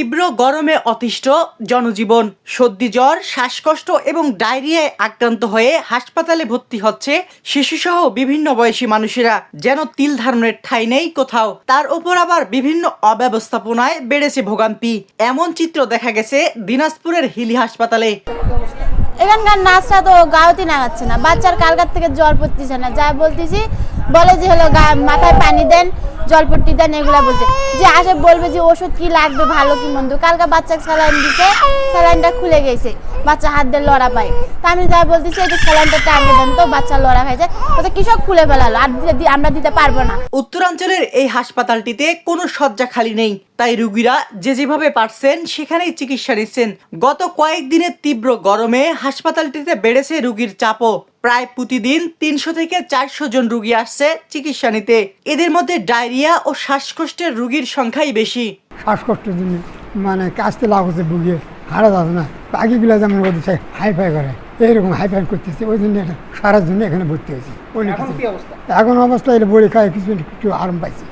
তীব্র গরমে অতিষ্ঠ জনজীবন, সর্দি জ্বর, শ্বাসকষ্ট এবং ডায়রিয়ায় আক্রান্ত হয়ে হাসপাতালে ভর্তি হচ্ছে শিশুসহ বিভিন্ন বয়সী মানুষেরা। যেন তিল ধারণের ঠাঁই নেই কোথাও। তার উপর আবার বিভিন্ন অব্যবস্থাপনায় বেড়েছে ভোগান্তি। এমন চিত্র দেখা গেছে দিনাজপুরের হিলি হাসপাতালে। এখানকার নাচটা তো গাওতি নাগাচ্ছে না। বাচ্চার কালকার থেকে জ্বর পড়তেছে না। যা বলতেছি, বলে যে হলো মাথায় পানি দেন জল পট্টি দেন, এগুলা বলছে। যে আসে বলবে যে ওষুধ কি লাগবে, ভালো কি মন্দ। কালকে বাচ্চাকে স্যালাইন দিতে স্যালাইনটা খুলে গেছে, বাচ্চা হাত দিয়ে লড়া পায়। তা আমি যা বলতেছি যে স্যালাইনটা টাঙিয়ে দেন তো, বাচ্চা লড়া খাইছে তো কৃষক খুলে ফেলালো, আর আমরা দিতে পারব না। উত্তরাঞ্চলের এই হাসপাতালটিতে কোনো শয্যা খালি নেই। তাই রুগীরা যে যেভাবে পারছেন, সেখানেই চিকিৎসা নিচ্ছেন। গত কয়েকদিনের তীব্র গরমে হাসপাতালটিতে বেড়েছে রুগীর চাপও। প্রায় প্রতিদিন তিনশো থেকে চারশো জন রুগী আসছে চিকিৎসা নিতে। এদের মধ্যে ডায়রিয়া ও শ্বাসকষ্টের রুগীর সংখ্যাই বেশি। শ্বাসকষ্টের জন্য মানে কাশতে লাভ হচ্ছে বুঝিয়ে হারা যাচ্ছে না। পাখিগুলো যেমন ওদের হাই ফাই করে এইরকম হাই ফাই করতেছে ওই জন্য এটা সারার জন্য এখানে ভর্তি হয়েছে। এখন অবস্থা? এটা বড়ি খায় কিছু একটু আরাম পাইছে।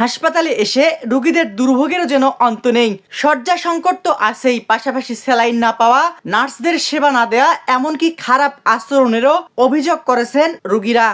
হাসপাতালে এসে রুগীদের দুর্ভোগেরও যেন অন্ত নেই। শয্যা সংকট তো আছেই, পাশাপাশি স্যালাইন না পাওয়া, নার্সদের সেবা না দেয়া, এমনকি খারাপ আচরণেরও অভিযোগ করেছেন রুগীরা।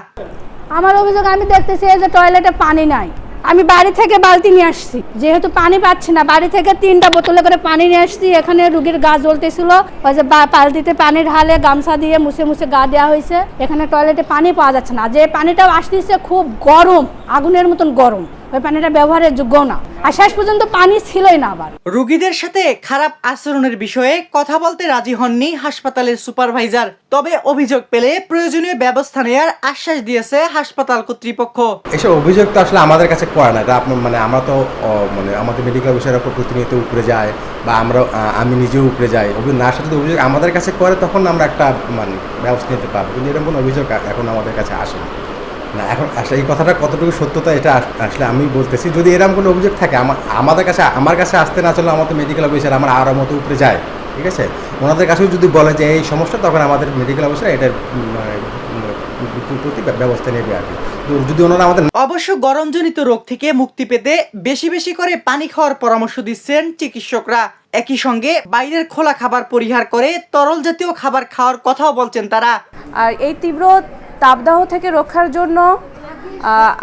আমার অভিযোগ আমি দেখতেছি এই যে টয়লেটে পানি নাই। আমি বাড়ি থেকে বালতি নিয়ে আসছি। যেহেতু পানি পাচ্ছি না, বাড়ি থেকে তিনটা বোতলে করে পানি নিয়ে আসছি। এখানে রুগীর গা জ্বলতেছিল। ওই যে বালতিতে পানি ঢালে গামছা দিয়ে মুছে মুছে গা দেওয়া হয়েছে। এখানে টয়লেটে পানি পাওয়া যাচ্ছে না। যে পানিটাও আসতেছে, খুব গরম, আগুনের মতন গরম। ওই পানিটা ব্যবহারের যোগ্য না। আর শেষ পর্যন্ত পানি ছিলই না আবার। রুগীদের সাথে খারাপ আচরণের বিষয়ে কথা বলতে রাজি হননি হাসপাতালের সুপারভাইজার। তবে অভিযোগ পেলে প্রয়োজনীয় ব্যবস্থা নেওয়ার আশ্বাস দিয়েছে হাসপাতাল কর্তৃপক্ষ। এসব অভিযোগ তো আসলে আমাদের কাছে করে না। এটা আপনার মানে আমরা তো মানে আমাদের মেডিকেল বিষয়ের উপর প্রতিনিয়ত উপরে যায় বা আমরা আমি নিজেও উপরে যাই। অভিযোগ না আসলে যদি অভিযোগ আমাদের কাছে করে তখন আমরা একটা মানে ব্যবস্থা নিতে পারব। কিন্তু এরকম কোনো অভিযোগ এখন আমাদের কাছে আসে না। না এখন আসলে এই কথাটা কতটুকু সত্যতা এটা আসলে আমি বলতেছি যদি এরকম কোনো অভিযোগ থাকে আমা- আমাদের কাছে আমার কাছে আসতে না চলে আমার তো মেডিকেল অফিসার আমার আরও মতো উপরে যায় ঠিক আছে? ওনাদের কাছেও যদি বলে যে এই সমস্যা তখন আমাদের মেডিকেল অফিসার এটার প্রতি ব্যবস্থা নেবে আর কি। তো যদি ওনারা আমাদের অবশ্য গরমজনিত রোগ থেকে মুক্তি পেতে বেশি বেশি করে পানি খাওয়ার পরামর্শ দিচ্ছেন চিকিৎসকরা। একই সঙ্গে বাইরের খোলা খাবার পরিহার করে তরল জাতীয় খাবার খাওয়ার কথাও বলছেন তারা। আর এই তীব্র তাপদাহ থেকে রক্ষার জন্য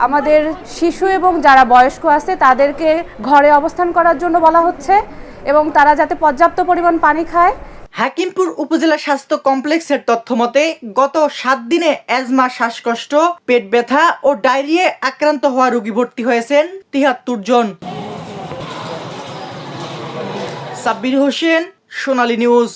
আমাদের শিশু এবং যারা বয়স্ক আছে তাদেরকে ঘরে অবস্থান করার জন্য বলা হচ্ছে এবং তারা যাতে পর্যাপ্ত পরিমাণ পানি খায়। হাকিমপুর উপজেলা স্বাস্থ্য কমপ্লেক্সের তথ্য মতে, গত সাত দিনে অ্যাজমা শ্বাসকষ্ট, পেট ব্যথা ও ডায়রিয়ায় আক্রান্ত হওয়া রোগী ভর্তি হয়েছেন তিহাত্তর জন। সাব্বির হোসেন, সোনালী নিউজ।